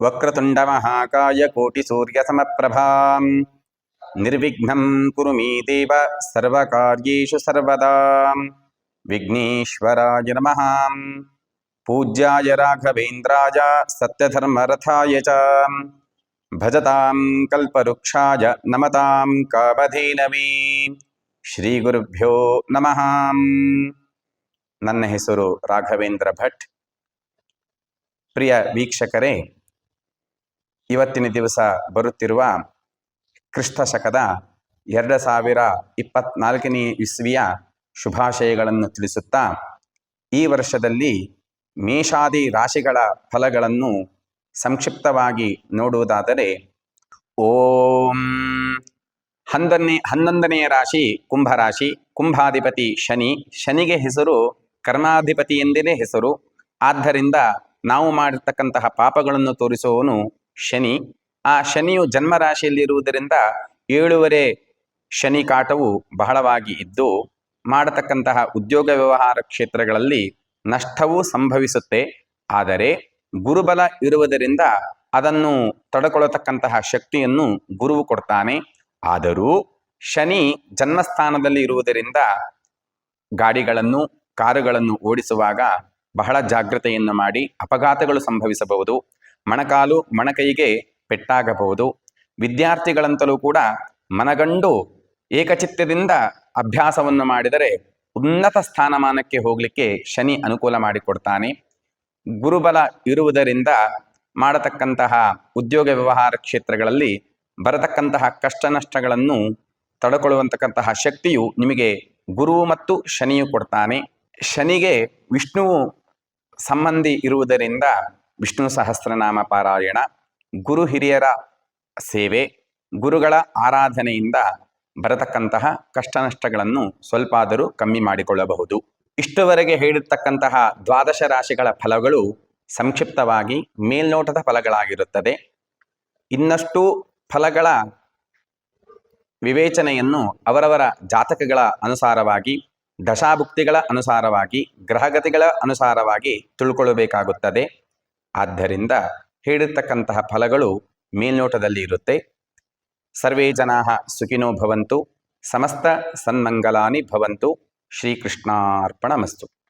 वक्रतुण्डमहाकाय कोटिसूर्यसमप्रभाम् निर्विघ्नं कुरु मे देव सर्वकार्येषु सर्वदा विघ्नेश्वराय नमः पूज्याय राघवेन्द्राय सत्यधर्मरथाय च भजतां कल्पवृक्षाय नमतां कामधेनवे ಶ್ರೀಗುರುಭ್ಯೋ ನಮಃ ನನ್ನ ಹೆಸರು ರಾಘವೇಂದ್ರ ಭಟ್ ಪ್ರಿಯ ವೀಕ್ಷಕರೇ ಇವತ್ತಿನ ದಿವಸ ಬರುತ್ತಿರುವ ಕ್ರಿಸ್ತ ಶಕದ ಎರಡು ಸಾವಿರ ಇಪ್ಪತ್ನಾಲ್ಕನೇ ಇಸ್ವಿಯ ಶುಭಾಶಯಗಳನ್ನು ತಿಳಿಸುತ್ತಾ, ಈ ವರ್ಷದಲ್ಲಿ ಮೇಷಾದಿ ರಾಶಿಗಳ ಫಲಗಳನ್ನು ಸಂಕ್ಷಿಪ್ತವಾಗಿ ನೋಡುವುದಾದರೆ, ಓಂ ಹನ್ನೊಂದನೇ ಹನ್ನೊಂದನೆಯ ರಾಶಿ ಕುಂಭರಾಶಿ ಕುಂಭಾಧಿಪತಿ ಶನಿ, ಶನಿಗೆ ಹೆಸರು ಕರ್ಮಾಧಿಪತಿ ಎಂದೇ ಹೆಸರು. ಆದ್ದರಿಂದ ನಾವು ಮಾಡಿರ್ತಕ್ಕಂತಹ ಪಾಪಗಳನ್ನು ತೋರಿಸುವವನು ಶನಿ. ಆ ಶನಿಯು ಜನ್ಮ ರಾಶಿಯಲ್ಲಿರುವುದರಿಂದ ಏಳುವರೆ ಶನಿ ಕಾಟವು ಬಹಳವಾಗಿ ಇದ್ದು, ಮಾಡತಕ್ಕಂತಹ ಉದ್ಯೋಗ ವ್ಯವಹಾರ ಕ್ಷೇತ್ರಗಳಲ್ಲಿ ನಷ್ಟವೂ ಸಂಭವಿಸುತ್ತೆ. ಆದರೆ ಗುರುಬಲ ಇರುವುದರಿಂದ ಅದನ್ನು ತಡಕೊಳ್ಳತಕ್ಕಂತಹ ಶಕ್ತಿಯನ್ನು ಗುರುವು ಕೊಡ್ತಾನೆ. ಆದರೂ ಶನಿ ಜನ್ಮಸ್ಥಾನದಲ್ಲಿ ಇರುವುದರಿಂದ ಗಾಡಿಗಳನ್ನು, ಕಾರುಗಳನ್ನು ಓಡಿಸುವಾಗ ಬಹಳ ಜಾಗ್ರತೆಯನ್ನು ಮಾಡಿ ಅಪಘಾತಗಳು ಸಂಭವಿಸಬಹುದು. ಮೊಣಕಾಲು ಮಣಕೈಗೆ ಪೆಟ್ಟಾಗಬಹುದು. ವಿದ್ಯಾರ್ಥಿಗಳಂತಲೂ ಕೂಡ ಮನಗಂಡು ಏಕಚಿತ್ತದಿಂದ ಅಭ್ಯಾಸವನ್ನು ಮಾಡಿದರೆ ಉನ್ನತ ಸ್ಥಾನಮಾನಕ್ಕೆ ಹೋಗಲಿಕ್ಕೆ ಶನಿ ಅನುಕೂಲ ಮಾಡಿಕೊಡ್ತಾನೆ. ಗುರುಬಲ ಇರುವುದರಿಂದ ಮಾಡತಕ್ಕಂತಹ ಉದ್ಯೋಗ ವ್ಯವಹಾರ ಕ್ಷೇತ್ರಗಳಲ್ಲಿ ಬರತಕ್ಕಂತಹ ಕಷ್ಟ ನಷ್ಟಗಳನ್ನು ತಡಕೊಳ್ಳುವಂತಕ್ಕಂತಹ ಶಕ್ತಿಯು ನಿಮಗೆ ಗುರು ಮತ್ತು ಶನಿಯು ಕೊಡ್ತಾನೆ. ಶನಿಗೆ ವಿಷ್ಣುವು ಸಂಬಂಧಿ ಇರುವುದರಿಂದ ವಿಷ್ಣು ಸಹಸ್ರನಾಮ ಪಾರಾಯಣ, ಗುರು ಹಿರಿಯರ ಸೇವೆ, ಗುರುಗಳ ಆರಾಧನೆಯಿಂದ ಬರತಕ್ಕಂತಹ ಕಷ್ಟ ನಷ್ಟಗಳನ್ನು ಸ್ವಲ್ಪ ಆದರೂ ಕಮ್ಮಿ ಮಾಡಿಕೊಳ್ಳಬಹುದು. ಇಷ್ಟುವರೆಗೆ ಹೇಳಿರ್ತಕ್ಕಂತಹ ದ್ವಾದಶ ರಾಶಿಗಳ ಫಲಗಳು ಸಂಕ್ಷಿಪ್ತವಾಗಿ ಮೇಲ್ನೋಟದ ಫಲಗಳಾಗಿರುತ್ತದೆ. ಇನ್ನಷ್ಟು ಫಲಗಳ ವಿವೇಚನೆಯನ್ನು ಅವರವರ ಜಾತಕಗಳ ಅನುಸಾರವಾಗಿ, ದಶಾಭುಕ್ತಿಗಳ ಅನುಸಾರವಾಗಿ, ಗ್ರಹಗತಿಗಳ ಅನುಸಾರವಾಗಿ ತಿಳ್ಕೊಳ್ಳಬೇಕಾಗುತ್ತದೆ ಆದ್ದರಿಂದ ಹೇಳಿರ್ತಕ್ಕಂತಹ ಫಲಗಳು ಮೇಲ್ನೋಟದಲ್ಲಿ ಇರುತ್ತೆ. ಸರ್ವೇ ಜನಾ ಸುಖಿನೋ ಭವಂತು ಸಮಸ್ತ ಸನ್ಮಂಗಲಾನಿ ಭವಂತು ಶ್ರೀಕೃಷ್ಣಾರ್ಪಣಮಸ್ತು.